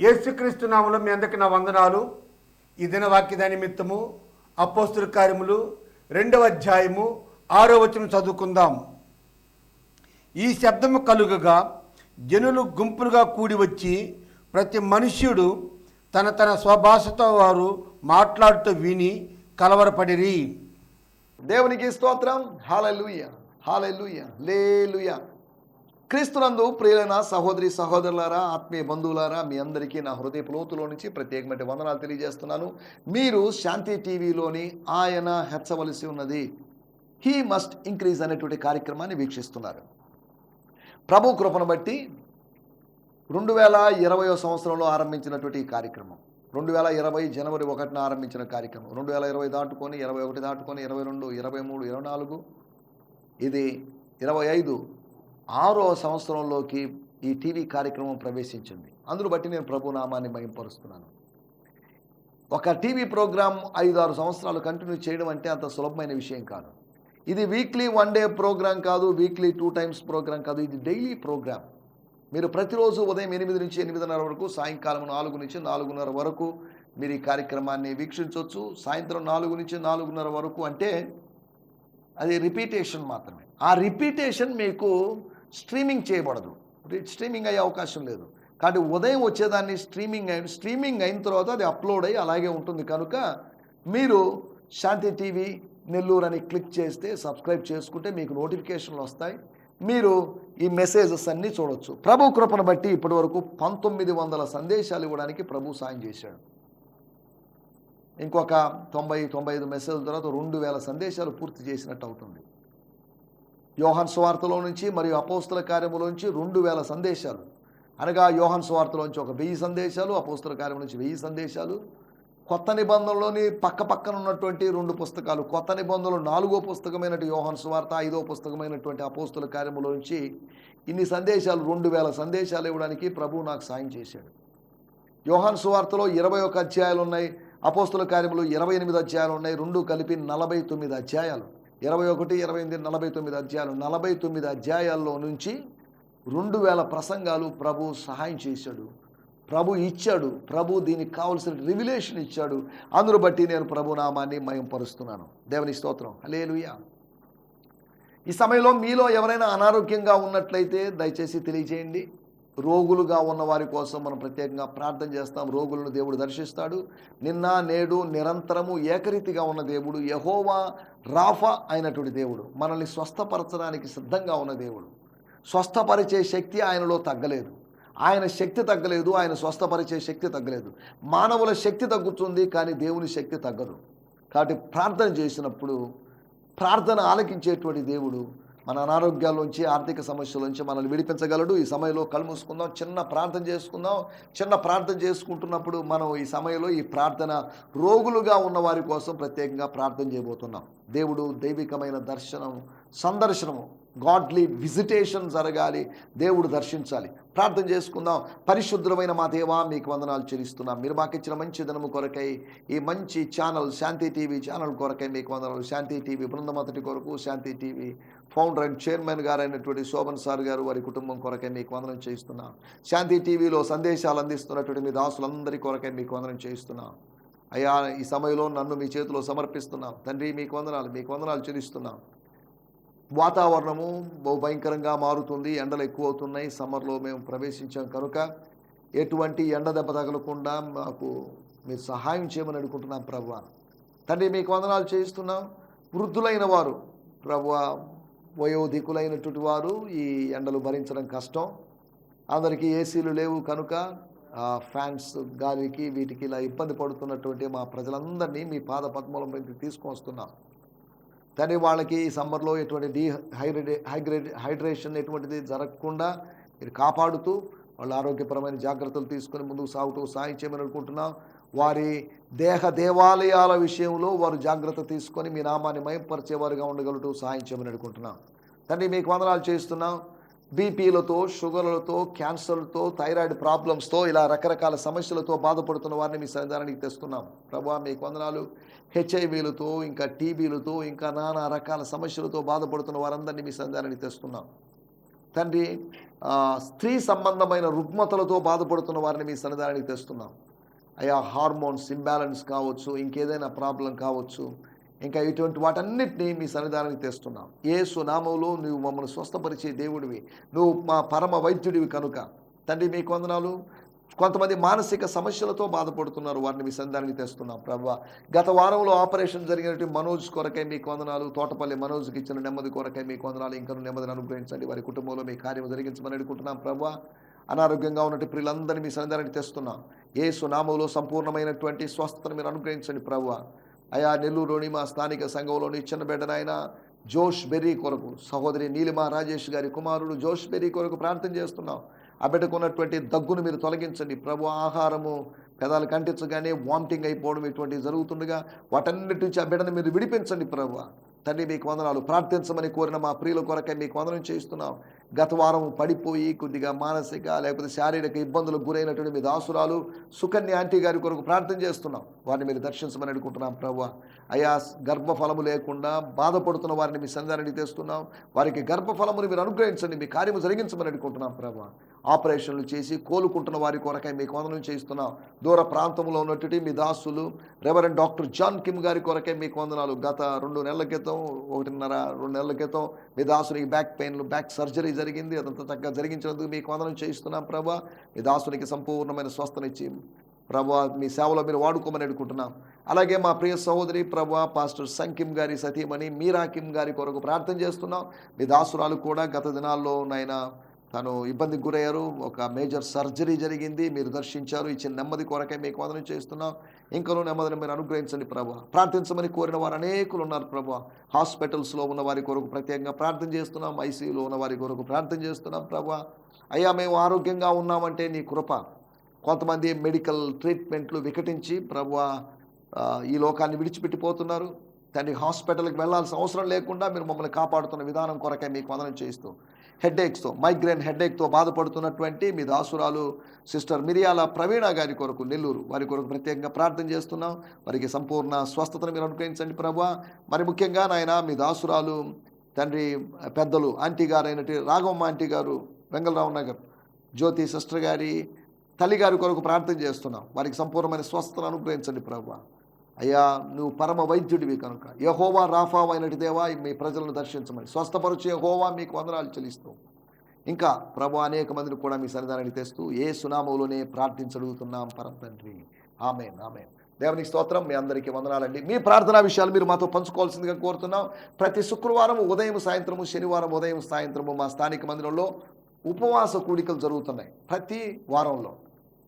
యేసుక్రీస్తు నామలో మీ అందరికి నా వందనాలు. ఈ దిన నిమిత్తము అపోస్తుల కార్యములు రెండవ అధ్యాయము ఆరో వచనం చదువుకుందాం. ఈ శబ్దము కలుగగా జనులు గుంపులుగా కూడి వచ్చి ప్రతి మనుష్యుడు తన తన స్వభాషతో వారు మాట్లాడుతూ విని కలవరపడిరి. దేవునికి స్తోత్రం. హాలెలుయ. హాలెలుయ. లేలుయ. క్రీస్తునందు ప్రియులైన సహోదరి సహోదరులారా ఆత్మీయ బంధువులారా మీ అందరికీ నా హృదయ లోతులో నుంచి ప్రత్యేకమైన వందనాలు తెలియజేస్తున్నాను. మీరు శాంతి టీవీలోని ఆయన హెచ్చవలసి ఉన్నది. హీ మస్ట్ ఇంక్రీజ్ అనేటువంటి కార్యక్రమాన్ని వీక్షిస్తున్నారు. ప్రభు కృపను బట్టి రెండు వేల ఇరవయో సంవత్సరంలో ఆరంభించినటువంటి ఈ కార్యక్రమం. రెండు వేల ఇరవై జనవరి ఒకటిన ఆరంభించిన కార్యక్రమం. రెండు వేల ఇరవై దాటుకొని ఇరవై ఒకటి దాటుకొని ఇరవై రెండు ఇరవై మూడు ఇరవై నాలుగు. ఇది ఇరవై ఐదు ఆరో సంవత్సరంలోకి ఈ టీవీ కార్యక్రమం ప్రవేశించింది. అందును బట్టి నేను ప్రభు నామాన్ని ఒక టీవీ ప్రోగ్రాం ఐదు ఆరు సంవత్సరాలు కంటిన్యూ చేయడం అంటే అంత సులభమైన విషయం కాదు. ఇది వీక్లీ వన్ డే ప్రోగ్రాం కాదు వీక్లీ టూ టైమ్స్ ప్రోగ్రామ్ కాదు ఇది డైలీ ప్రోగ్రామ్. మీరు ప్రతిరోజు ఉదయం ఎనిమిది నుంచి ఎనిమిదిన్నర వరకు సాయంకాలం నాలుగు నుంచి నాలుగున్నర వరకు మీరు ఈ కార్యక్రమాన్ని వీక్షించవచ్చు. సాయంత్రం నాలుగు నుంచి నాలుగున్నర వరకు అంటే అది రిపీటేషన్ మాత్రమే. ఆ రిపీటేషన్ మీకు స్ట్రీమింగ్ చేయబడదు. స్ట్రీమింగ్ అయ్యే అవకాశం లేదు. కాబట్టి ఉదయం వచ్చేదాన్ని స్ట్రీమింగ్ అయిన స్ట్రీమింగ్ అయిన తర్వాత అది అప్లోడ్ అయ్యి అలాగే ఉంటుంది. కనుక మీరు శాంతి టీవీ నెల్లూరు అని క్లిక్ చేస్తే సబ్స్క్రైబ్ చేసుకుంటే మీకు నోటిఫికేషన్లు వస్తాయి. మీరు ఈ మెసేజెస్ అన్నీ చూడొచ్చు. ప్రభు కృపను బట్టి ఇప్పటి వరకు పంతొమ్మిది వందల సందేశాలు ఇవ్వడానికి ప్రభు సాయం చేశాడు. ఇంకొక తొంభై తొంభై ఐదు మెసేజ్ల తర్వాత రెండు వేల సందేశాలు పూర్తి చేసినట్టు అవుతుంది. యోహన్ స్వార్థలో నుంచి మరియు అపోస్తుల కార్యములోంచి రెండు వేల సందేశాలు. అనగా యోహన్ స్వార్థలోంచి ఒక వెయ్యి సందేశాలు అపోస్తుల కార్యం నుంచి వెయ్యి సందేశాలు. కొత్త నిబంధనలోని పక్క పక్కన ఉన్నటువంటి రెండు పుస్తకాలు కొత్త నిబంధనలు నాలుగో పుస్తకమైనటువంటి యోహన్ స్వార్థ ఐదో పుస్తకమైనటువంటి అపోస్తుల కార్యములో నుంచి ఇన్ని సందేశాలు రెండు వేల సందేశాలు ఇవ్వడానికి ప్రభువు నాకు సాయం చేశాడు. యోహాన్ సువార్తలో ఇరవై ఒక అధ్యాయాలు ఉన్నాయి అపోస్తుల కార్యములు ఇరవై ఎనిమిది అధ్యాయాలు ఉన్నాయి రెండు కలిపి నలభై తొమ్మిది అధ్యాయాలు. ఇరవై ఒకటి ఇరవై ఎనిమిది నలభై తొమ్మిది అధ్యాయాలు. నలభై తొమ్మిది అధ్యాయాల్లో నుంచి రెండు వేల ప్రసంగాలు ప్రభు సహాయం చేశాడు. ప్రభు ఇచ్చాడు. ప్రభు దీనికి కావలసిన రివిలేషన్ ఇచ్చాడు. అందును బట్టి నేను ప్రభు నామాన్ని మయంపరుస్తున్నాను. దేవుని స్తోత్రం. హలేలుయా ఈ సమయంలో మీలో ఎవరైనా అనారోగ్యంగా ఉన్నట్లయితే దయచేసి తెలియజేయండి. రోగులుగా ఉన్న వారి కోసం మనం ప్రత్యేకంగా ప్రార్థన చేస్తాం. రోగులను దేవుడు దర్శిస్తాడు. నిన్న నేడు నిరంతరము ఏకరీతిగా ఉన్న దేవుడు యహోవా రాఫా అయినటువంటి దేవుడు మనల్ని స్వస్థపరచడానికి సిద్ధంగా ఉన్న దేవుడు. స్వస్థపరిచే శక్తి ఆయనలో తగ్గలేదు. ఆయన శక్తి తగ్గలేదు ఆయన స్వస్థపరిచే శక్తి తగ్గలేదు. మానవుల శక్తి తగ్గుతుంది కానీ దేవుని శక్తి తగ్గదు. కాబట్టి ప్రార్థన చేసినప్పుడు ప్రార్థన ఆలకించేటువంటి దేవుడు మన అనారోగ్యాల్లోంచి ఆర్థిక సమస్యలోంచి మనల్ని విడిపించగలడు. ఈ సమయంలో కళ్ళు మూసుకుందాం చిన్న ప్రార్థన చేసుకుందాం. చిన్న ప్రార్థన చేసుకుంటున్నప్పుడు మనం ఈ సమయంలో ఈ ప్రార్థన రోగులుగా ఉన్న వారి కోసం ప్రత్యేకంగా ప్రార్థన చేయబోతున్నాం. దేవుడు దైవికమైన దర్శనం సందర్శనము గాడ్లీ విజిటేషన్ జరగాలి. దేవుడు దర్శించాలి. ప్రార్థన చేసుకుందాం. పరిశుద్ధమైన మా దేవా మీకు వందనాలు చెల్లిస్తున్నాం. మీరు మాకు ఇచ్చిన మంచి దినము కొరకై ఈ మంచి ఛానల్ శాంతి టీవీ ఛానల్ కొరకై మీకు వందనాలు. శాంతి టీవీ బృందమతటి కొరకు Shanti TV founder and chairman గారు అయినటువంటి శోభన్ సార్ గారు వారి కుటుంబం కొరకై మీకు వందనం చేస్తున్నాం శాంతి టీవీలో సందేశాలు అందిస్తున్నటువంటి మీ దాసులందరి కొరకై మీకు వందనం చేస్తున్నాం అయ్యా ఈ సమయంలో నన్ను మీ చేతిలో సమర్పిస్తున్నాం. తండ్రి మీకు వందనాలు మీకు వందనాలు చెల్లిస్తున్నాం. వాతావరణము బహు భయంకరంగా మారుతుంది. ఎండలు ఎక్కువ అవుతున్నాయి సమ్మర్లో మేము ప్రవేశించాం కనుక ఎటువంటి ఎండ దెబ్బ తగలకుండా మాకు మీరు సహాయం చేయమని అనుకుంటున్నాం ప్రభు. తండ్రి మీకు వందనాలు చేయిస్తున్నాం. వృద్ధులైన వారు ప్రభు వయోధికులైనటువంటి వారు ఈ ఎండలు భరించడం కష్టం. అందరికీ ఏసీలు లేవు కనుక ఫ్యాన్స్ గాలికి వీటికి ఇలా ఇబ్బంది పడుతున్నటువంటి మా ప్రజలందరినీ మీ పాద పద్మలం మీద తీసుకొస్తున్నాం కానీ వాళ్ళకి ఈ సమ్మర్లో ఎటువంటి డీహైడ్రే హైగ్రేడ్ హైడ్రేషన్ ఎటువంటిది జరగకుండా మీరు కాపాడుతూ వాళ్ళ ఆరోగ్యపరమైన జాగ్రత్తలు తీసుకొని ముందుకు సాగుతూ సాయం చేయమని అనుకుంటున్నాం. వారి దేహ దేవాలయాల విషయంలో వారు జాగ్రత్త తీసుకొని మీ నామాన్ని మయంపరిచేవారుగా ఉండగలుగుతూ సహాయం చేయమని అనుకుంటున్నాం తండ్రి మీకు వందనాలు చేస్తున్నాం బీపీలతో షుగర్లతో క్యాన్సర్లతో థైరాయిడ్ ప్రాబ్లమ్స్తో ఇలా రకరకాల సమస్యలతో బాధపడుతున్న వారిని మీ సన్నిధానానికి తెస్తున్నాం. ప్రభా మీకు వందనాలు. హెచ్ఐవీలతో ఇంకా టీబీలతో ఇంకా నానా రకాల సమస్యలతో బాధపడుతున్న వారందరినీ మీ సన్నిధానానికి తెస్తున్నాం. తండ్రి స్త్రీ సంబంధమైన రుగ్మతలతో బాధపడుతున్న వారిని మీ సన్నిధానానికి తెస్తున్నాం. అయా హార్మోన్స్ ఇంబ్యాలెన్స్ కావచ్చు ఇంకేదైనా ప్రాబ్లం కావచ్చు. ఇంకా ఇటువంటి వాటన్నిటిని మీ సన్నిధానానికి తెస్తున్నాం. ఏ సునామంలో నువ్వు మమ్మల్ని స్వస్థపరిచే దేవుడివి. నువ్వు మా పరమ వైద్యుడివి కనుక. తండ్రి మీకు వందనాలు. కొంతమంది మానసిక సమస్యలతో బాధపడుతున్నారు. వారిని మీ సంధానికి తెస్తున్నాం ప్రభు. గత వారంలో ఆపరేషన్ జరిగినటువంటి మనోజ్ కొరకై మీకు వందనాలు. తోటపల్లి మనోజ్కి ఇచ్చిన నెమ్మది కొరకై మీకు వందనాలు. ఇంకా నెమ్మదిని అనుగ్రహించండి. వారి కుటుంబంలో మీ కార్యం జరిగించమని అడుగుతున్నాం ప్రభు. అనారోగ్యంగా ఉన్నటువంటి ప్రియులందరినీ మీ సన్నిధానికి తెస్తున్నాం. ఏ సునామంలో సంపూర్ణమైనటువంటి స్వస్థతను మీరు అనుగ్రహించండి ప్రభు అయా నెల్లూరులోని మా స్థానిక సంఘంలోని చిన్న బిడ్డనైన జోష్ బెర్రీ కొరకు సహోదరి నీలిమా రాజేష్ గారి కుమారుడు జోష్ బెర్రీ కొరకు ప్రార్థన చేస్తున్నాం. ఆ బిడ్డకున్నటువంటి దగ్గును మీరు తొలగించండి. ప్రభు ఆహారము పెదాలు కంటించగానే వామిటింగ్ అయిపోవడం ఇటువంటివి జరుగుతుండగా వాటన్నిటి నుంచి ఆ బిడ్డను మీరు విడిపించండి ప్రభు తండ్రి మీకు వందనాలు. ప్రార్థించమని కోరిన మా ప్రియుల కొరకై మీకు వందనం చేస్తున్నాం గత వారం పడిపోయి కొద్దిగా మానసిక లేకపోతే శారీరక ఇబ్బందులకు గురైనటువంటి మీ దాసురాలు సుకన్య ఆంటీ గారి కొరకు ప్రార్థన చేస్తున్నాం. వారిని మీరు దర్శించమని అడుగుతున్నాం ప్రభు. అయా గర్భఫలము లేకుండా బాధపడుతున్న వారిని మీ సంధానానికి తెస్తున్నాం వారికి గర్భఫలమును మీరు అనుగ్రహించండి. మీ కార్యము జరిగించమని అడుగుతున్నాం ప్రభు. ఆపరేషన్లు చేసి కోలుకుంటున్న వారి కొరకై మీకు వందనం చేస్తున్న దూర ప్రాంతంలో ఉన్నటువంటి మీ దాసులు రెవరెండ్ డాక్టర్ జాన్ కిమ్ గారి కొరకై మీకు వందనాలు. గత రెండు నెలల క్రితం ఒకటిన్నర రెండు నెలల క్రితం మీ దాసునికి బ్యాక్ పెయిన్లు బ్యాక్ సర్జరీ జరిగింది. అదంతా చక్కగా జరిగించినందుకు మీకు వందనం చేయిస్తున్నాం ప్రభా. మీ దాసునికి సంపూర్ణమైన స్వస్థనిచ్చి ప్రభా మీ సేవలో మీరు వాడుకోమని అడుగుతున్నాం అలాగే మా ప్రియ సహోదరి ప్రభా పాస్టర్ సంకిమ్ గారి సతీమణి మీరా కిమ్ గారి కొరకు ప్రార్థన చేస్తున్నాం. మీ దాసురాలు కూడా గత దినాల్లో నాయన తను ఇబ్బందికి గురయ్యారు. ఒక మేజర్ సర్జరీ జరిగింది. మీరు దర్శించారు. ఇచ్చిన నెమ్మది కొరకే మీకు వందనం చేస్తున్నాం. ఇంకనూ నెమ్మదిని మీరు అనుగ్రహించండి ప్రభా. ప్రార్థించమని కోరిన వారు అనేకులు ఉన్నారు ప్రభా. హాస్పిటల్స్లో ఉన్న వారి కొరకు ప్రత్యేకంగా ప్రార్థన చేస్తున్నాం. ఐసీయూలో ఉన్న వారి కొరకు ప్రార్థన చేస్తున్నాం ప్రభా. అయ్యా మేము ఆరోగ్యంగా ఉన్నామంటే నీ కృప. కొంతమంది మెడికల్ ట్రీట్మెంట్లు వికటించి ప్రభు ఈ లోకాన్ని విడిచిపెట్టిపోతున్నారు. తండ్రి హాస్పిటల్కి వెళ్ళాల్సిన అవసరం లేకుండా మీరు మమ్మల్ని కాపాడుతున్న విధానం కొరకే మీకు వందనం చేస్తూ హెడ్ఏక్స్తో మైగ్రేన్ హెడ్ఏక్తో బాధపడుతున్నటువంటి మీ దాసురాలు సిస్టర్ మిరియాల ప్రవీణ గారి కొరకు నెల్లూరు వారి కొరకు ప్రత్యేకంగా ప్రార్థన చేస్తున్నాం. వారికి సంపూర్ణ స్వస్థతను మీరు అనుగ్రహించండి ప్రభు. మరి ముఖ్యంగా నాయన మీ దాసురాలు తండ్రి పెద్దలు ఆంటీ గారు అయినటువంటి రాఘవమ్మ ఆంటీ గారు వెంగళరావు నగర్ జ్యోతి సిస్టర్ గారి తల్లిగారి కొరకు ప్రార్థన చేస్తున్నాం. వారికి సంపూర్ణమైన స్వస్థతను అనుగ్రహించండి ప్రభు. అయ్యా నువ్వు పరమ వైద్యుడివి కనుక. యహోవా రాఫా అయినటి దేవా మీ ప్రజలను దర్శించమని. స్వస్థపరచు యహోవా మీకు వందనాలు చెల్లిస్తూ. ఇంకా ప్రభు అనేక మందిని కూడా మీ సన్నిధానానికి తెస్తూ ఏ సునామంలోనే ప్రార్థించడుగుతున్నాం పరం తండ్రి. ఆమె ఆమె దేవునికి స్తోత్రం మీ అందరికీ వందనాలండి. మీ ప్రార్థనా విషయాలు మీరు మాతో పంచుకోవాల్సిందిగా కోరుతున్నాం. ప్రతి శుక్రవారం ఉదయం సాయంత్రము శనివారం ఉదయం సాయంత్రము మా స్థానిక మందిరంలో ఉపవాస కూడికలు జరుగుతున్నాయి ప్రతి వారంలో.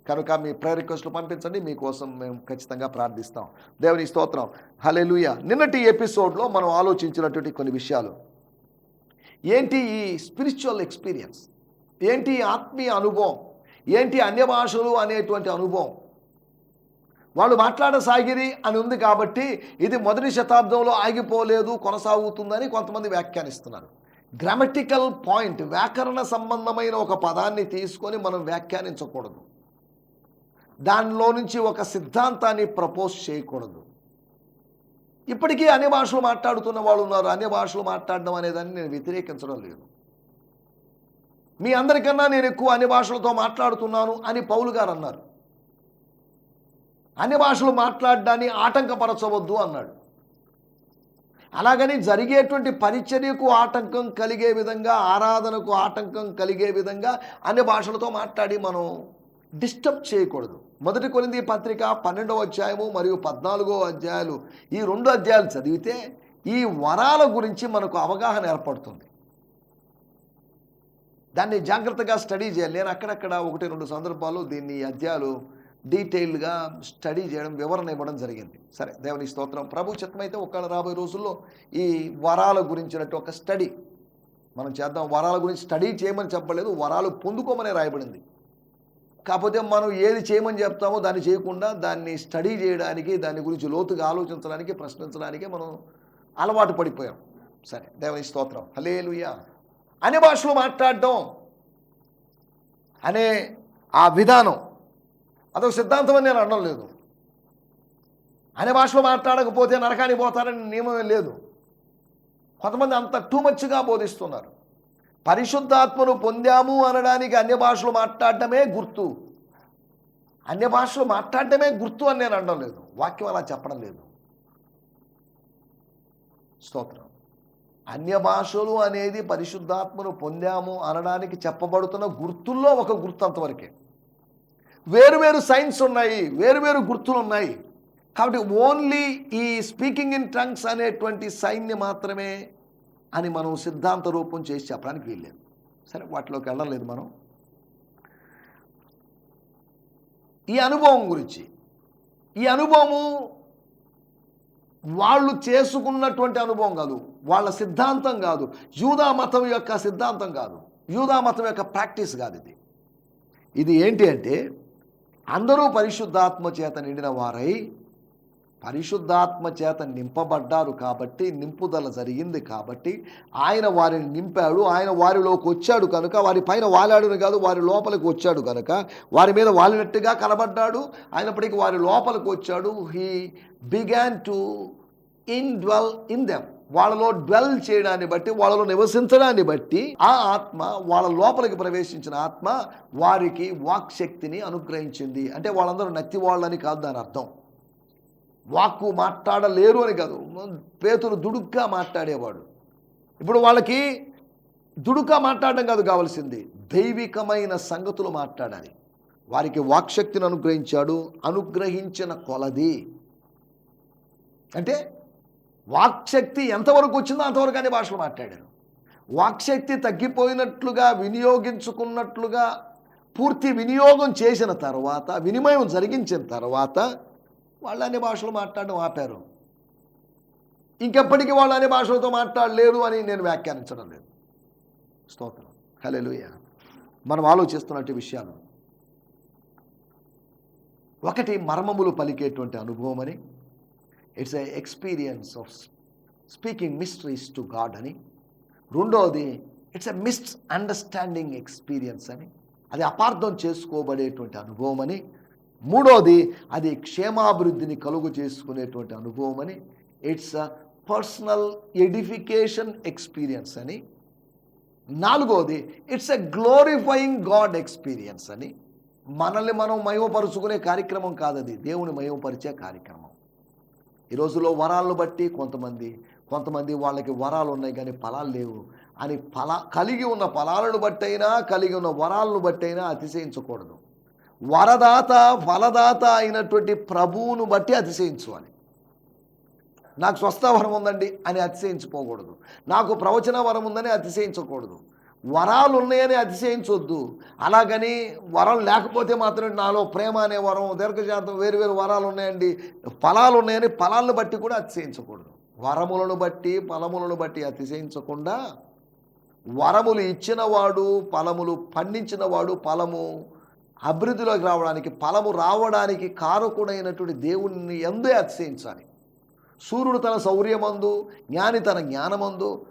కనుక మీ ప్రేయర్ రిక్వెస్ట్లు పంపించండి మీకోసం మేము ఖచ్చితంగా ప్రార్థిస్తాం. దేవుని స్తోత్రం. హలెలుయ నిన్నటి ఎపిసోడ్లో మనం ఆలోచించినటువంటి కొన్ని విషయాలు. ఏంటి ఈ స్పిరిచువల్ ఎక్స్పీరియన్స్? ఏంటి ఆత్మీయ అనుభవం? ఏంటి అన్య భాషలు అనేటువంటి అనుభవం? వాళ్ళు మాట్లాడసాగిరి అని ఉంది కాబట్టి ఇది మొదటి శతాబ్దంలో ఆగిపోలేదు కొనసాగుతుందని కొంతమంది వ్యాఖ్యానిస్తున్నారు. గ్రామటికల్ పాయింట్ వ్యాకరణ సంబంధమైన ఒక పదాన్ని తీసుకొని మనం వ్యాఖ్యానించకూడదు. దానిలో నుంచి ఒక సిద్ధాంతాన్ని ప్రపోజ్ చేయకూడదు. ఇప్పటికీ అన్ని భాషలు మాట్లాడుతున్న వాళ్ళు ఉన్నారు. అన్ని భాషలు మాట్లాడడం అనేదాన్ని నేను వ్యతిరేకించడం లేదు. మీ అందరికన్నా నేను ఎక్కువ అన్ని భాషలతో మాట్లాడుతున్నాను అని పౌలు గారు అన్నారు. అన్ని భాషలు మాట్లాడడాన్ని ఆటంకపరచవద్దు అన్నాడు. అలాగని జరిగేటువంటి పరిచర్యకు ఆటంకం కలిగే విధంగా ఆరాధనకు ఆటంకం కలిగే విధంగా అన్ని భాషలతో మాట్లాడి మనం డిస్టర్బ్ చేయకూడదు. మొదటి కొలింది పత్రిక పన్నెండవ అధ్యాయము మరియు పద్నాలుగో అధ్యాయాలు. ఈ రెండు అధ్యాయాలు చదివితే ఈ వరాల గురించి మనకు అవగాహన ఏర్పడుతుంది. దాన్ని జాగ్రత్తగా స్టడీ చేయాలి. నేను అక్కడక్కడ ఒకటి రెండు సందర్భాల్లో దీన్ని అధ్యాయాలు డీటెయిల్గా స్టడీ చేయడం వివరణ ఇవ్వడం జరిగింది. సరే దేవుని స్తోత్రం. ప్రభు చిత్తమైతే ఒకవేళ రాబోయే రోజుల్లో ఈ వరాల గురించినట్టు ఒక స్టడీ మనం చేద్దాం. వరాల గురించి స్టడీ చేయమని చెప్పలేదు వరాలు పొందుకోమని రాయబడింది. కాకపోతే మనం ఏది చేయమని చెప్తామో దాన్ని చేయకుండా దాన్ని స్టడీ చేయడానికి దాని గురించి లోతుగా ఆలోచించడానికి ప్రశ్నించడానికి మనం అలవాటు పడిపోయాం. సరే దేవుని స్తోత్రం. హలేలుయా అనే భాషలో మాట్లాడడం అనే ఆ విధానం అదొక సిద్ధాంతం అని నేను అనడం లేదు. అనే భాషలో మాట్లాడకపోతే నరకానికి పోతారని నియమం లేదు. కొంతమంది అంత టూ మచ్గా బోధిస్తున్నారు. పరిశుద్ధాత్మను పొందాము అనడానికి అన్య భాషలు మాట్లాడటమే గుర్తు. అన్య భాషలు మాట్లాడటమే గుర్తు అని నేను అనడం లేదు. వాక్యం అలా చెప్పడం లేదు. స్తోత్రం. అన్య భాషలు అనేది పరిశుద్ధాత్మను పొందాము అనడానికి చెప్పబడుతున్న గుర్తుల్లో ఒక గుర్తు అంతవరకే. వేరువేరు సైన్స్ ఉన్నాయి వేరువేరు గుర్తులు ఉన్నాయి. కాబట్టి ఓన్లీ ఈ స్పీకింగ్ ఇన్ ట్రంక్స్ అనేటువంటి సైన్ని మాత్రమే అని మనం సిద్ధాంత రూపం చేసి చెప్పడానికి వీల్లేదు. సరే వాటిలోకి వెళ్ళలేదు మనం. ఈ అనుభవం గురించి ఈ అనుభవము వాళ్ళు చేసుకున్నటువంటి అనుభవం కాదు వాళ్ళ సిద్ధాంతం కాదు యూదా మతం యొక్క సిద్ధాంతం కాదు యూదా మతం యొక్క ప్రాక్టీస్ కాదు ఇది. ఇది ఏంటి అంటే అందరూ పరిశుద్ధాత్మ చేత నిండిన వారై పరిశుద్ధాత్మ చేత నింపబడ్డారు కాబట్టి నింపుదల జరిగింది కాబట్టి ఆయన వారిని నింపాడు. ఆయన వారిలోకి వచ్చాడు కనుక వారి పైన వాలాడును కాదు వారి లోపలికి వచ్చాడు కనుక వారి మీద వాలినట్టుగా కనబడ్డాడు. అయినప్పటికీ వారి లోపలికి వచ్చాడు. He began to indwell in them వాళ్ళలో డ్వెల్ చేయడాన్ని బట్టి వాళ్ళలో నివసించడాన్ని బట్టి ఆ ఆత్మ వాళ్ళ లోపలికి ప్రవేశించిన ఆత్మ వారికి వాక్శక్తిని అనుగ్రహించింది. అంటే వాళ్ళందరూ నత్తి వాళ్ళని కాదు దాని అర్థం. వాక్కు మాట్లాడలేరు అని కాదు. పేతులు దుడుగ్గా మాట్లాడేవాడు. ఇప్పుడు వాళ్ళకి దుడుగ్గా మాట్లాడడం కాదు కావాల్సింది. దైవికమైన సంగతులు మాట్లాడాలి. వారికి వాక్శక్తిని అనుగ్రహించాడు. అనుగ్రహించిన కొలది. అంటే వాక్శక్తి ఎంతవరకు వచ్చిందో అంతవరకు అనే భాషలు మాట్లాడారు. వాక్శక్తి తగ్గిపోయినట్లుగా వినియోగించుకున్నట్లుగా పూర్తి వినియోగం చేసిన తర్వాత వినిమయం జరిగించిన తర్వాత వాళ్ళు అన్ని భాషలు మాట్లాడడం ఆపారు. ఇంకెప్పటికీ వాళ్ళు అన్ని భాషలతో మాట్లాడలేరు అని నేను వ్యాఖ్యానించడం లేదు. స్తోత్రం. హలెలుయ మనం ఆలోచిస్తున్నట్టు విషయాలు. ఒకటి మర్మములు పలికేటువంటి అనుభవం అని. It's a experience of speaking mysteries to God అని. రెండవది it's a misunderstanding experience అని. అది అపార్థం చేసుకోబడేటువంటి అనుభవం అని. మూడవది అది క్షేమాభివృద్ధిని కలుగు చేసుకునేటువంటి అనుభవం అని. It's a personal edification experience అని. నాలుగవది it's a glorifying God experience అని. మనల్ని మనం మయోపరుచుకునే కార్యక్రమం కాదది దేవుని మయోపరిచే కార్యక్రమం. ఈ రోజులో వరాలను బట్టి కొంతమంది కొంతమంది వాళ్ళకి వరాలు ఉన్నాయి కానీ ఫలాలు లేవు. అని ఫల కలిగి ఉన్న ఫలాలను బట్టైనా కలిగి ఉన్న వరాలను బట్టైనా అతిశయించకూడదు. వరదాత ఫలదాత అయినటువంటి ప్రభువును బట్టి అతిశయించుకోవాలి నాకు స్వస్థ వరం ఉందండి అని అతిశయించుకోకూడదు. నాకు ప్రవచన వరం ఉందని అతిశయించకూడదు. వరాలు ఉన్నాయని అతిశయించొద్దు. అలాగని వరం లేకపోతే మాత్రం నాలో ప్రేమ అనే వరం దీర్ఘశాతం వేరు వేరు వరాలు ఉన్నాయండి ఫలాలు ఉన్నాయని ఫలాలను బట్టి కూడా అతిశయించకూడదు. వరములను బట్టి ఫలములను బట్టి అతిశయించకుండా వరములు ఇచ్చినవాడు ఫలములు పండించినవాడు ఫలము అభివృద్ధిలోకి రావడానికి ఫలము రావడానికి కారకుడైనటువంటి దేవుణ్ణి ఎందే అతిశయించాలి. సూర్యుడు తన శౌర్యమందు జ్ఞాని తన జ్ఞానమందు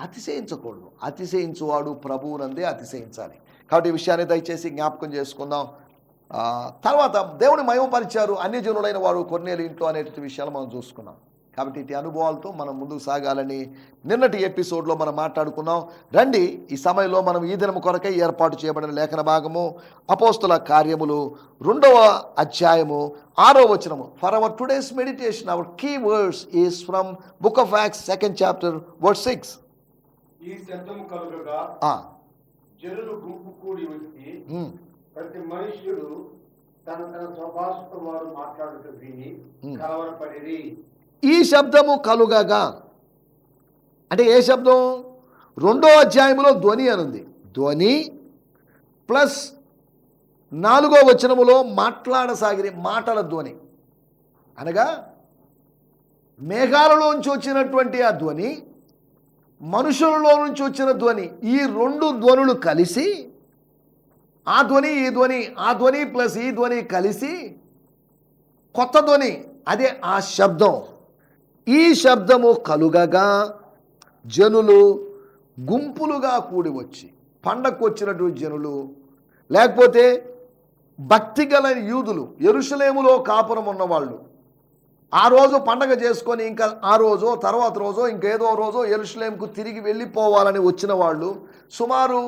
అతిశయించకూడదు. అతిశయించువాడు ప్రభువునందే అతిశయించాలి. కాబట్టి ఈ విషయాన్ని దయచేసి జ్ఞాపకం చేసుకుందాం. తర్వాత దేవుని మయమపరిచారు అన్ని జనులైన వాడు కొన్నేళ్ళు ఇంట్లో అనేటువంటి విషయాలు మనం చూసుకున్నాం. కాబట్టి ఇటు అనుభవాలతో మనం ముందుకు సాగాలని నిన్నటి ఎపిసోడ్లో మనం మాట్లాడుకున్నాం. రండి ఈ సమయంలో మనం ఈ దినము కొరకై ఏర్పాటు చేయబడిన లేఖన భాగము అపోస్తుల కార్యములు రెండవ అధ్యాయము ఆరో వచనము. For our today's meditation our key words is from book of Acts second chapter word six ఈ శబ్దం కలుగగా జనులు గుంపు కూడి వచ్చి ప్రతి మనుష్యుడు తన తన స్వభాషత వారు మాట్లాడుతూ విని Hmm. ఈ శబ్దము కలుగగా. అంటే ఏ శబ్దం? రెండో అధ్యాయంలో ధ్వని అనుంది. ధ్వని ప్లస్ నాలుగో వచనములో మాట్లాడసాగిరి మాటల ధ్వని. అనగా మేఘాలలోంచి వచ్చినటువంటి ఆ ధ్వని మనుషులలో నుంచి వచ్చిన ధ్వని ఈ రెండు ధ్వనులు కలిసి ఆ ధ్వని ఈ ధ్వని ఆ ధ్వని ప్లస్ ఈ ధ్వని కలిసి కొత్త ధ్వని అదే ఆ శబ్దం. ఈ శబ్దము కలుగగా జనులు గుంపులుగా కూడి వచ్చి పండకు వచ్చినటువంటి జనులు లేకపోతే భక్తి గల యూదులు ఎరుషలేములో కాపురం ఉన్నవాళ్ళు ఆ రోజు పండగ చేసుకొని ఇంకా ఆ రోజు తర్వాత రోజు ఇంకేదో రోజు ఎరుషలేముకు తిరిగి వెళ్ళిపోవాలని వచ్చిన వాళ్ళు సుమారు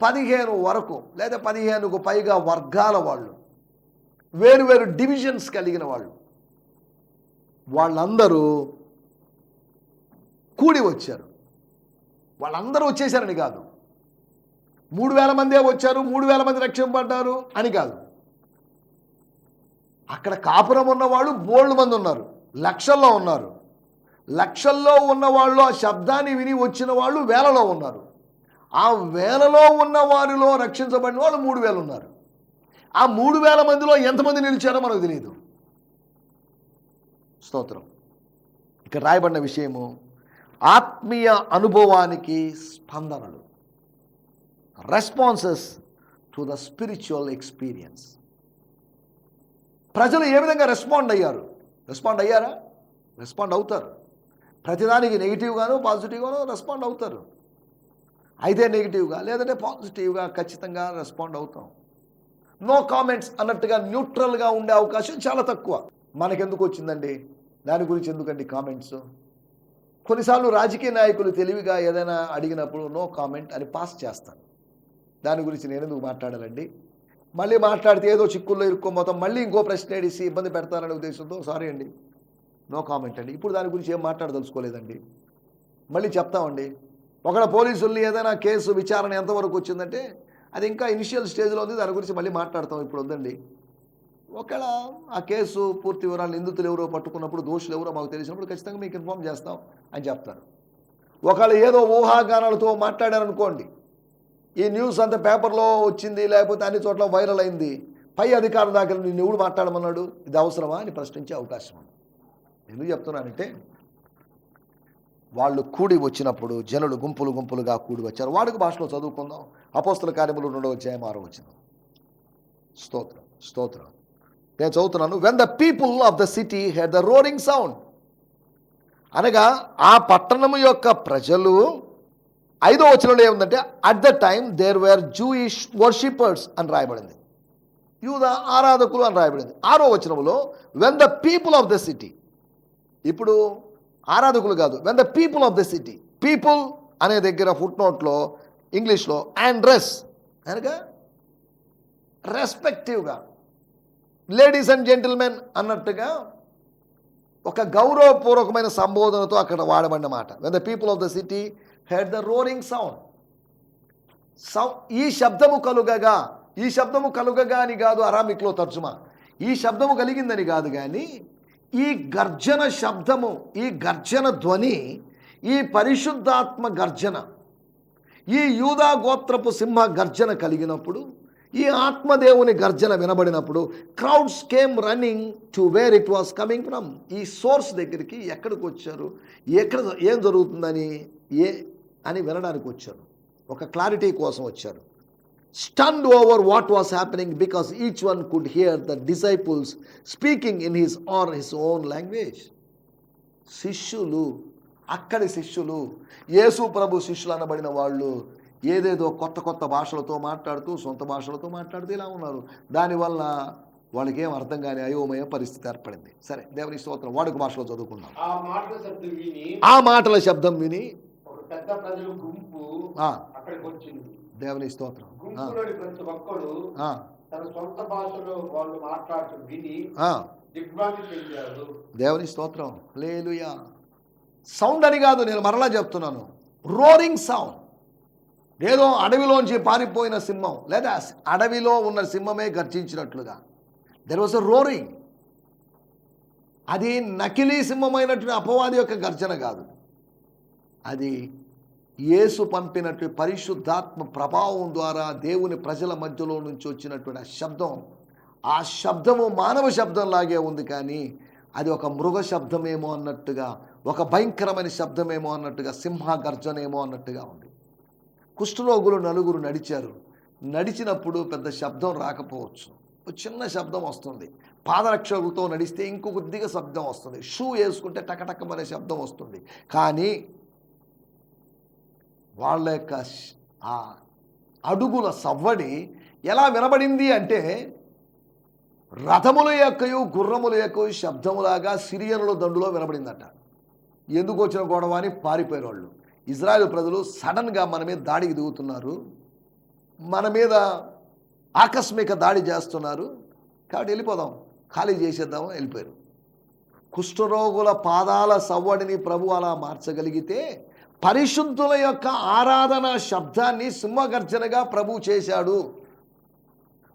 పదిహేను వరకు లేదా పదిహేనుకు పైగా వర్గాల వాళ్ళు వేరు వేరు డివిజన్స్ కలిగిన వాళ్ళు వాళ్ళందరూ కూడి వచ్చారు. వాళ్ళందరూ వచ్చేసారని కాదు. మూడు వేల మందే వచ్చారు మూడు వేల మంది రక్షింపడ్డారు అని కాదు. అక్కడ కాపురం ఉన్నవాళ్ళు బోల్డ్ మంది ఉన్నారు లక్షల్లో ఉన్నారు. లక్షల్లో ఉన్న వాళ్ళు ఆ శబ్దాన్ని విని వచ్చిన వాళ్ళు వేలలో ఉన్నారు. ఆ వేలలో ఉన్న వారిలో రక్షించబడిన వాళ్ళు మూడు వేలు ఉన్నారు. ఆ మూడు వేల మందిలో ఎంతమంది నిలిచారో మనకు తెలియదు. స్తోత్రం. ఇక్కడ రాయబడిన విషయము ఆత్మీయ అనుభవానికి స్పందనలు. Responses to the spiritual experience ప్రజలు ఏ విధంగా రెస్పాండ్ అయ్యారు? రెస్పాండ్ అయ్యారా? రెస్పాండ్ అవుతారు. ప్రతిదానికి నెగిటివ్గాను పాజిటివ్గాను రెస్పాండ్ అవుతారు. అయితే నెగిటివ్గా లేదంటే పాజిటివ్గా ఖచ్చితంగా రెస్పాండ్ అవుతాం. నో కామెంట్స్ అన్నట్టుగా న్యూట్రల్గా ఉండే అవకాశం చాలా తక్కువ. మనకెందుకు వచ్చిందండి? దాని గురించి ఎందుకండి కామెంట్స్ కొన్నిసార్లు రాజకీయ నాయకులు తెలివిగా ఏదైనా అడిగినప్పుడు నో కామెంట్ అని పాస్ చేస్తాను దాని గురించి నేను ఎందుకు మాట్లాడాలండి మళ్ళీ మాట్లాడితే ఏదో చిక్కుల్లో ఇరుక్కోబోతాం మళ్ళీ ఇంకో ప్రశ్న ఏడిసి ఇబ్బంది పెడతారనే ఉద్దేశంతో సారీ అండి నో కామెంట్ అండి. ఇప్పుడు దాని గురించి ఏం మాట్లాడదలుచుకోలేదండి. మళ్ళీ చెప్తామండి. ఒకళ్ళ పోలీసుల్ని ఏదైనా కేసు విచారణ ఎంతవరకు వచ్చిందంటే అది ఇంకా ఇనిషియల్ స్టేజ్లో ఉంది. దాని గురించి మళ్ళీ మాట్లాడతాం. ఇప్పుడు వద్దండి. ఒకవేళ ఆ కేసు పూర్తి వివరాలు నిందితులు ఎవరో పట్టుకున్నప్పుడు దోషులు ఎవరో మాకు తెలిసినప్పుడు ఖచ్చితంగా మీకు ఇన్ఫామ్ చేస్తాం అని చెప్తారు. ఒకవేళ ఏదో ఊహాగానాలతో మాట్లాడారనుకోండి ఈ న్యూస్ అంతా పేపర్లో వచ్చింది లేకపోతే అన్ని చోట్ల వైరల్ అయింది పై అధికారం దాకా నేను ఎవడు మాట్లాడమన్నాడు? ఇది అవసరమా? అని ప్రశ్నించే అవకాశం ఉంది. ఎందుకు చెప్తున్నానంటే వాళ్ళు కూడి వచ్చినప్పుడు జనులు గుంపులు గుంపులుగా కూడి వచ్చారు. వాడుక భాషలో చదువుకుందాం. అపోస్తుల కార్యములు రెండవ అధ్యాయం ఆరో వచ్చిన స్తోత్రం స్తోత్రం. నేను చదువుతున్నాను. When the people of the city heard the roaring sound అనగా ఆ పట్టణము యొక్క ప్రజలు ఐదో వచనంలో ఏముందంటే at the time there were Jewish worshippers అని రాయబడింది. యూద ఆరాధకులు అని రాయబడింది. ఆరో వచనంలో when the people of the city ఇప్పుడు ఆరాధకులు కాదు. When the people of the city people అనే దగ్గర ఫుట్ నోట్లో ఇంగ్లీష్లో అండ్ డ్రెస్ అనగా రెస్పెక్టివ్గా లేడీస్ అండ్ జెంటిల్మెన్ అన్నట్టుగా ఒక గౌరవపూర్వకమైన సంబోధనతో అక్కడ వాడబడిన మాట when the people of the city heard the roaring sound so ఈ శబ్దము కలుగగా ఈ శబ్దము కలుగగా అని కాదు అరామిక్లో తర్జుమా. ఈ శబ్దము కలిగిందని కాదు కానీ ఈ గర్జన శబ్దము ఈ గర్జన ధ్వని ఈ పరిశుద్ధాత్మ గర్జన ఈ యూదా గోత్రపు సింహ గర్జన కలిగినప్పుడు ఈ ఆత్మదేవుని గర్జన వినబడినప్పుడు crowds came running to where it was coming from. ఈ సోర్స్ దగ్గరికి ఎక్కడికి వచ్చారు? ఎక్కడ ఏం జరుగుతుందని? ఏ అని వినడానికి వచ్చారు. ఒక క్లారిటీ కోసం వచ్చారు. Stood over what was happening because each one could hear the disciples speaking in his or his own language శిష్యులు అక్కడి శిష్యులు యేసు ప్రభు శిష్యులు అనబడిన వాళ్ళు ఏదేదో కొత్త కొత్త భాషలతో మాట్లాడుతూ సొంత భాషలతో మాట్లాడుతూ ఇలా ఉన్నారు. దానివల్ల వాళ్ళకి ఏం అర్థం కాని అయోమయ పరిస్థితి ఏర్పడింది. సరే దేవుని స్తోత్రం. వాడుక భాషలో చదువుకున్నాం ఆ మాటల శబ్దం విని పెద్ద ప్రజల గుంపు అక్కడికి వచ్చింది. దేవుని స్తోత్రం. ఆ, గుంపులోని ప్రతి ఒక్కడు ఆ, తన సొంత భాషలో వాళ్ళు మాట్లాడటం విని ఆ. దిగ్భ్రాంతి చెందారు. దేవుని స్తోత్రం. లేలుయా సౌండ్ అని కాదు నేను మరలా చెప్తున్నాను. Roaring sound. ఏదో అడవిలోంచి పారిపోయిన సింహం లేదా అడవిలో ఉన్న సింహమే గర్జించినట్లుగా. దెర్ వాజ్ అ రోరింగ్ అది నకిలీ సింహమైనటువంటి అపవాది యొక్క గర్జన కాదు. అది యేసు పంపినట్టు పరిశుద్ధాత్మ ప్రభావం ద్వారా దేవుని ప్రజల మధ్యలో నుంచి వచ్చినటువంటి ఆ శబ్దం ఆ శబ్దము మానవ శబ్దంలాగే ఉంది కానీ అది ఒక మృగ శబ్దమేమో అన్నట్టుగా ఒక భయంకరమైన శబ్దమేమో అన్నట్టుగా సింహ గర్జనేమో అన్నట్టుగా ఉంది. కుష్ఠరోగులు నలుగురు నడిచారు. నడిచినప్పుడు పెద్ద శబ్దం రాకపోవచ్చు. చిన్న శబ్దం వస్తుంది. పాదరక్షకులతో నడిస్తే ఇంకో కొద్దిగా శబ్దం వస్తుంది. షూ వేసుకుంటే టకటకమనే శబ్దం వస్తుంది. కానీ వాళ్ళ యొక్క ఆ అడుగుల సవ్వడి ఎలా వినబడింది అంటే రథముల యొక్కయు గుర్రముల యొక్కయు శబ్దములాగా సిరియనుల దండులో వినబడిందట. ఎందుకు వచ్చిన గొడవ అని పారిపోయిన వాళ్ళు ఇజ్రాయెల్ ప్రజలు సడన్గా మన మీద దాడికి దిగుతున్నారు. మన మీద ఆకస్మిక దాడి చేస్తున్నారు. కాబట్టి వెళ్ళిపోదాం. ఖాళీ చేసేద్దామని వెళ్ళిపోయారు. కుష్ఠరోగుల పాదాల సవ్వడిని ప్రభు అలా మార్చగలిగితే పరిశుద్ధుల యొక్క ఆరాధన శబ్దాన్ని సింహగర్జనగా ప్రభు చేశాడు.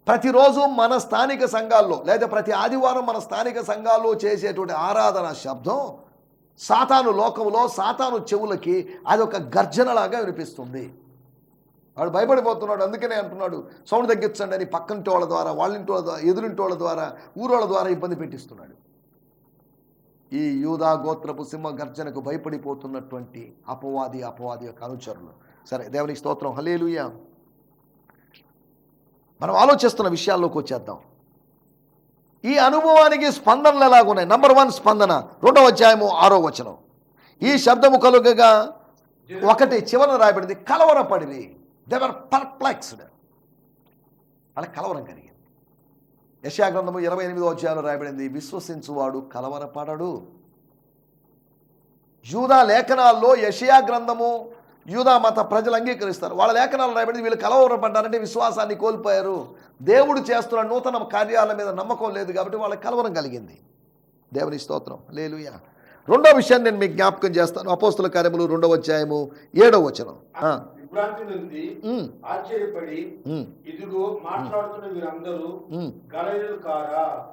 ప్రతిరోజు మన స్థానిక సంఘాల్లో లేదా ప్రతి ఆదివారం మన స్థానిక సంఘాల్లో చేసేటువంటి ఆరాధన శబ్దం సాతాను లోకంలో సాతాను చెవులకి అది ఒక గర్జనలాగా వినిపిస్తుంది. వాడు భయపడిపోతున్నాడు అందుకనే అంటున్నాడు సౌండ్ తగ్గించండి అని పక్కంటి వాళ్ళ ద్వారా వాళ్ళింటి వాళ్ళ ద్వారా ఎదురింటి వాళ్ళ ద్వారా ఊరోళ్ళ ద్వారా ఇబ్బంది పెట్టిస్తున్నాడు. ఈ యూదా గోత్రపు సింహ గర్జనకు భయపడిపోతున్నటువంటి అపవాది అపవాది యొక్క అనుచరులు. సరే దేవునికి స్తోత్రం. హలేలుయా మనం ఆలోచిస్తున్న విషయాల్లోకి వచ్చేద్దాం. ఈ అనుభవానికి స్పందనలు ఎలాగున్నాయి? నంబర్ వన్ స్పందన రెండవ అధ్యాయము ఆరో వచనం. ఈ శబ్దము కలుగగా ఒకటి చివరన రాయబడింది కలవరపడిరి. దేవర్ పర్ప్లెక్స్డ్ అలా కలవరం కలిగింది. యశాగ్రంథము ఇరవై ఎనిమిదో అధ్యాయంలో రాయబడింది విశ్వసించువాడు కలవరపడడు. జూదా లేఖనాల్లో యషయా గ్రంథము యూదా మత ప్రజలు అంగీకరిస్తారు. వాళ్ళ లేఖనాలు రాయబడింది వీళ్ళు కలవరపడ్డారంటే విశ్వాసాన్ని కోల్పోయారు. దేవుడు చేస్తున్న నూతన కార్యాల మీద నమ్మకం లేదు కాబట్టి వాళ్ళకి కలవరం కలిగింది. దేవుని స్తోత్రం. లేలుయా రెండో విషయాన్ని నేను మీకు జ్ఞాపకం చేస్తాను. అపోస్తుల కార్యములు రెండవ అధ్యాయము ఏడవ వచనం.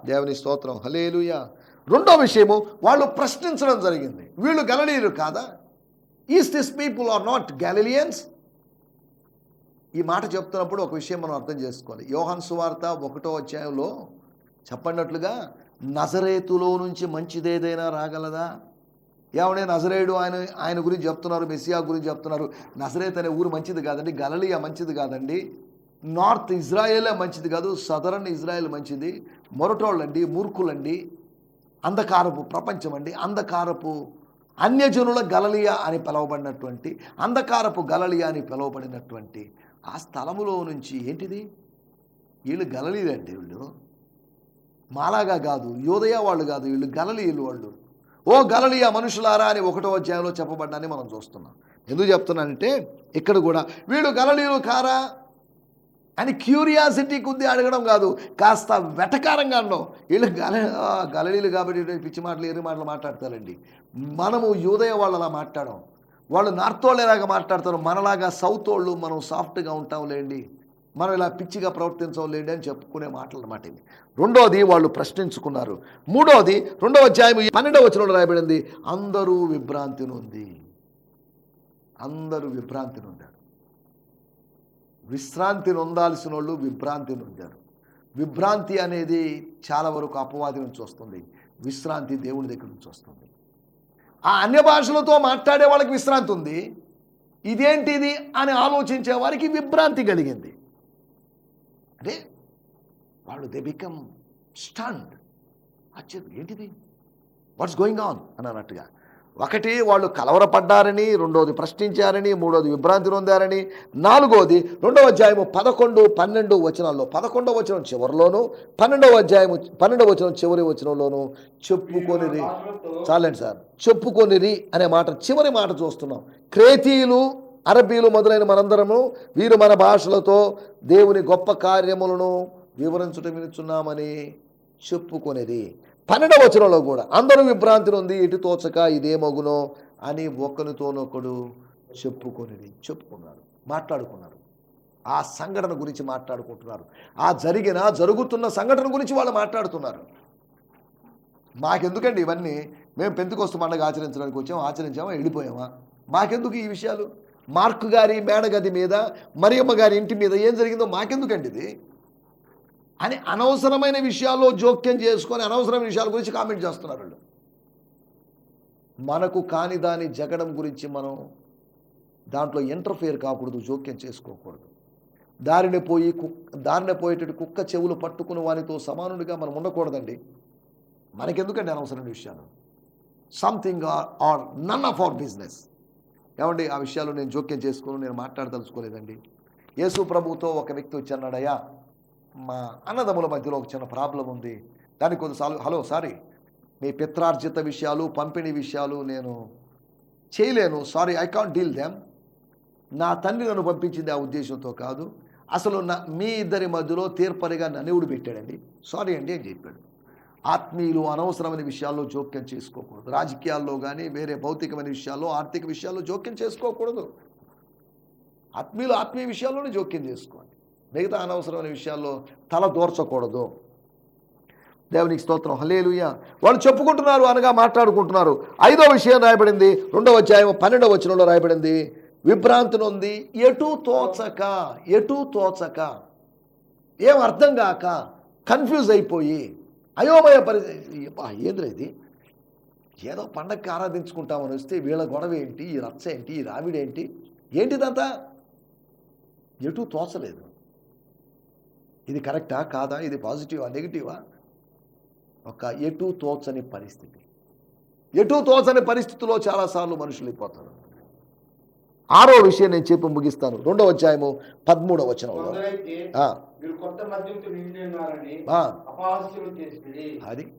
దేవుని స్తోత్రం. హలేలుయా రెండో విషయము వాళ్ళు ప్రశ్నించడం జరిగింది. వీళ్ళు గలలీలు కాదా? Is this people are not Galileans ఈ మాట చెప్తున్నప్పుడు ఒక విషయం మనం అర్థం చేసుకోవాలి. యోహాన్ సువార్త ఒకటో అధ్యాయంలో చెప్పన్నట్లుగా నజరేతులో నుంచి మంచిదేదైనా రాగలదా? ఏమనే నజరేయుడు ఆయన ఆయన గురించి చెప్తున్నారు మెస్సియా గురించి చెప్తున్నారు. నజరేత్ అనే ఊరు మంచిది కాదండి గలలియా మంచిది కాదండి. నార్త్ ఇజ్రాయేలే మంచిది కాదు సదరన్ ఇజ్రాయెల్ మంచిది. మొరటోళ్ళండి మూర్ఖులండి. అంధకారపు ప్రపంచం అండి అంధకారపు అన్యజనుల గలలియా అని పిలువబడినటువంటి అంధకారపు గలలియా అని పిలువబడినటువంటి ఆ స్థలములో నుంచి ఏంటిది? వీళ్ళు గలలీలండి వీళ్ళు. మాలాగా కాదు యోదయ వాళ్ళు కాదు వీళ్ళు గలలీయులు వాళ్ళు. ఓ గలలియా మనుషులారా అని ఒకటో అధ్యాయంలో చెప్పబడ్డాన్ని మనం చూస్తున్నాం. ఎందుకు చెప్తున్నానంటే ఇక్కడ కూడా వీళ్ళు గలలీయులు కారా? అని క్యూరియాసిటీ కొద్ది అడగడం కాదు. కాస్త వెటకారంగా అన్నాం వీళ్ళు గల గలడీలు కాబట్టి పిచ్చి మాటలు ఎర్రి మాటలు మాట్లాడతారండి. మనము యూదయ వాళ్ళు అలా మాట్లాడడం వాళ్ళు నార్త్ వాళ్ళు ఎలాగ మాట్లాడతారు. మనలాగా సౌత్ వాళ్ళు మనం సాఫ్ట్గా ఉంటాంలేండి. మనం ఇలా పిచ్చిగా ప్రవర్తించలేండి అని చెప్పుకునే మాటలు అనమాట ఇవి. రెండోది వాళ్ళు ప్రశ్నించుకున్నారు. మూడోది రెండవ అధ్యాయం పన్నెండవ వచనంలో రాయబడింది అందరూ విభ్రాంతి నొంది అందరూ విభ్రాంతి నొందారు విశ్రాంతి నొందాల్సిన వాళ్ళు విభ్రాంతి నొందారు విభ్రాంతి అనేది చాలా వరకు అపవాది నుంచి వస్తుంది. విశ్రాంతి దేవుని దగ్గర నుంచి వస్తుంది. ఆ అన్య భాషలతో మాట్లాడే వాళ్ళకి విశ్రాంతి ఉంది. ఇదేంటిది అని ఆలోచించే వారికి విభ్రాంతి కలిగింది. అంటే వాళ్ళు దే బికమ్ స్టండ్ ఆశ్చర్యం ఏంటిది? వాట్స్ గోయింగ్ ఆన్ అని అన్నట్టుగా ఒకటి వాళ్ళు కలవరపడ్డారని రెండోది ప్రశ్నించారని మూడోది విభ్రాంతి నొందారని నాలుగోది రెండవ అధ్యాయము పదకొండు పన్నెండు వచనాల్లో పదకొండవ వచనం చివరిలోను పన్నెండవ అధ్యాయము పన్నెండవ వచనం చివరి వచనంలోను చెప్పుకొనిరి. చాలండి సార్ చెప్పుకొనిరి అనే మాట చివరి మాట చూస్తున్నాం. క్రేతీయులు అరబీలు మొదలైన మనందరము వీరు మన భాషలతో దేవుని గొప్ప కార్యములను వివరించటం వినుచున్నామని చెప్పుకొనిది పన్నెండవ వచనంలో కూడా అందరూ విభ్రాంతి ఉంది ఇటు తోచక ఇదేమగునో అని ఒకరితోనొకడు చెప్పుకొనిది చెప్పుకున్నారు మాట్లాడుకున్నారు ఆ సంఘటన గురించి మాట్లాడుకుంటున్నారు. ఆ జరిగిన జరుగుతున్న సంఘటన గురించి వాళ్ళు మాట్లాడుతున్నారు. మాకెందుకండి ఇవన్నీ? మేము పెంతుకొస్తు పండుగ ఆచరించడానికి వచ్చాము? ఆచరించామా? వెళ్ళిపోయామా? మాకెందుకు ఈ విషయాలు? మార్కు గారి మేడగది మీద మరియమ్మ గారి ఇంటి మీద ఏం జరిగిందో మాకెందుకండి ఇది? అని అనవసరమైన విషయాల్లో జోక్యం చేసుకొని అనవసరమైన విషయాల గురించి కామెంట్ చేస్తున్నారు వీళ్ళు. మనకు కాని దాని జగడం గురించి మనం దాంట్లో ఇంటర్ఫియర్ కాకూడదు జోక్యం చేసుకోకూడదు. దారిన పోయి కుక్క దారిన పోయేటట్టు కుక్క చెవులు పట్టుకుని వానితో సమానుడిగా మనం ఉండకూడదండి. మనకెందుకండి అనవసరమైన విషయాలు? Something or none of our business ఏమండి ఆ విషయాలు నేను జోక్యం చేసుకుని నేను మాట్లాడదలుచుకోలేదండి. యేసు ప్రభుతో ఒక వ్యక్తి వచ్చి అన్నాడయ్యా మా అన్నదమ్ముల మధ్యలో ఒక చిన్న ప్రాబ్లం ఉంది. దానికి కొద్దిసార్లు హలో సారీ మీ పిత్రార్జిత విషయాలు పంపిణీ విషయాలు నేను చేయలేను. Sorry I can't deal them. నా తండ్రి నన్ను పంపించింది ఆ ఉద్దేశంతో కాదు. అసలు నా మీ ఇద్దరి మధ్యలో తీర్పరిగా నన్నుడు పెట్టాడండి. సారీ అండి అని చెప్పాడు. ఆత్మీయులు అనవసరమైన విషయాల్లో జోక్యం చేసుకోకూడదు. రాజకీయాల్లో కానీ వేరే భౌతికమైన విషయాల్లో ఆర్థిక విషయాల్లో జోక్యం చేసుకోకూడదు. ఆత్మీయులు ఆత్మీయ విషయాల్లోనే జోక్యం చేసుకోండి. మిగతా అనవసరమైన విషయాల్లో తల దోర్చకూడదు. దేవునికి స్తోత్రం. హలేలుయ వాళ్ళు చెప్పుకుంటున్నారు అనగా మాట్లాడుకుంటున్నారు. ఐదో విషయం రాయబడింది. రెండవ అధ్యాయం పన్నెండవ వచనంలో రాయబడింది. విభ్రాంతి నొంది ఎటు తోచక ఎటు తోచక. ఏం అర్థం కాక కన్ఫ్యూజ్ అయిపోయి అయోమయ పరిస్థితి ఏంద్ర ఇది? ఏదో పండగకి ఆరాధించుకుంటామని వస్తే వీళ్ళ గొడవ ఏంటి? ఈ రచ్చ ఏంటి? ఈ రావిడేంటి ఏంటిదంతా? ఎటు తోచలేదు. ఇది కరెక్టా? కాదా? ఇది పాజిటివా? నెగిటివా? ఒక ఎటు తోచని పరిస్థితి. ఎటు తోచని పరిస్థితిలో చాలాసార్లు మనుషులు అయిపోతారు. ఆరో విషయం నేను చెప్పి ముగిస్తాను. రెండవ అధ్యాయము పదమూడవ వచనంలో. అది.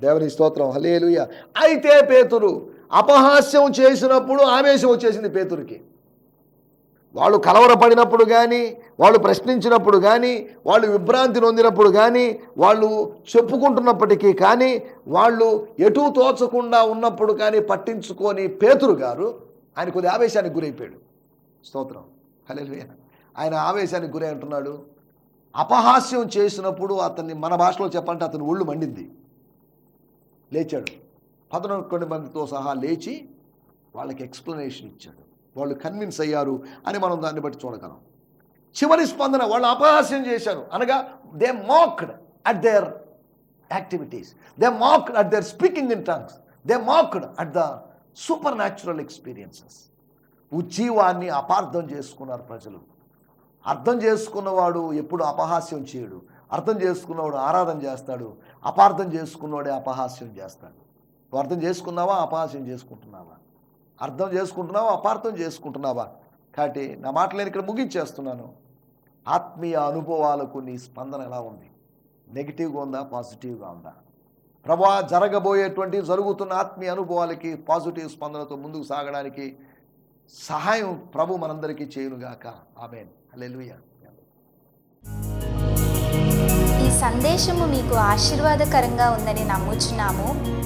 దేవుని స్తోత్రం. హలేలుయ అయితే పేతురు అపహాస్యం చేసినప్పుడు ఆవేశం వచ్చేసింది పేతురికి. వాళ్ళు కలవరపడినప్పుడు కానీ వాళ్ళు ప్రశ్నించినప్పుడు కానీ వాళ్ళు విభ్రాంతి నొందినప్పుడు కానీ వాళ్ళు చెప్పుకుంటున్నప్పటికీ కానీ వాళ్ళు ఎటు తోచకుండా ఉన్నప్పుడు కానీ పట్టించుకొని పేతురు గారు ఆయన కొద్ది ఆవేశానికి గురైపోయాడు. స్తోత్రం. హలే ఆయన ఆవేశానికి గురై అంటున్నాడు. అపహాస్యం చేసినప్పుడు అతన్ని మన భాషలో చెప్పాలంటే అతను ఒళ్ళు మండింది. లేచాడు. పదకొండు మందితో సహా లేచి వాళ్ళకి ఎక్స్ప్లెనేషన్ ఇచ్చాడు. వాళ్ళు కన్విన్స్ అయ్యారు అని మనం దాన్ని బట్టి చూడగలం. చివరి స్పందన వాళ్ళు అపహాస్యం చేశారు. అనగా they mocked at their activities they mocked at their speaking in tongues they mocked at the supernatural experiences ఉజ్జీవాన్ని అపార్థం చేసుకున్నారు ప్రజలు. అర్థం చేసుకున్నవాడు ఎప్పుడు అపహాస్యం చేయడు. అర్థం చేసుకున్నవాడు ఆరాధన చేస్తాడు. అపార్థం చేసుకున్నవాడే అపహాస్యం చేస్తాడు. నువ్వు అర్థం చేసుకున్నావా? అపహాస్యం చేసుకుంటున్నావా? అర్థం చేసుకుంటున్నావా? అపార్థం చేసుకుంటున్నావా? కాబట్టి నా మాటలు నేను ఇక్కడ ముగించేస్తున్నాను. ఆత్మీయ అనుభవాలకు నీ స్పందన ఎలా ఉంది? నెగిటివ్గా ఉందా? పాజిటివ్గా ఉందా? ప్రభా జరగబోయేటువంటి జరుగుతున్న ఆత్మీయ అనుభవాలకి పాజిటివ్ స్పందనతో ముందుకు సాగడానికి సహాయం ప్రభు మనందరికీ చేయునుగాక. ఆమెన్. హల్లెలూయా ఈ సందేశము మీకు ఆశీర్వాదకరంగా ఉందని నమ్ముచున్నాము.